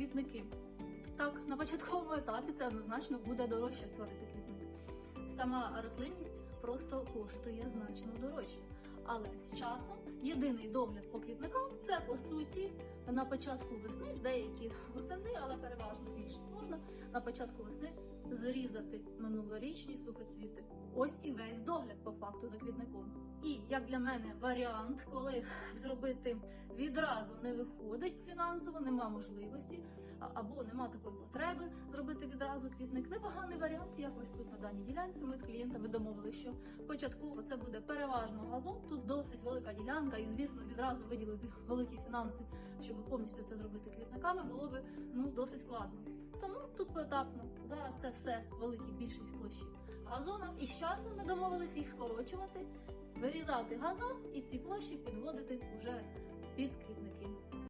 квітники. Так, на початковому етапі це однозначно буде дорожче створити квітник. Сама рослинність просто коштує значно дорожче. Але з часом єдиний догляд по квітникам це по суті на початку весни, деякі восени, але переважно більшість можна на початку весни зрізати минулорічні сухоцвіти. Ось і весь догляд по факту за квітником. І як для мене варіант, коли зробити відразу не виходить фінансово, нема можливості або нема такої потреби зробити відразу квітник. Непоганий варіант. Якось тут на даній ділянці ми з клієнтами домовилися, що початково це буде переважно газон. Тут досить велика ділянка, і звісно, відразу виділити великі фінанси, щоб повністю це зробити квітниками, було би ну досить складно. Тут поетапно. Зараз це все велика більшість площі газона, і з часом ми домовилися їх скорочувати, вирізати газон і ці площі підводити вже.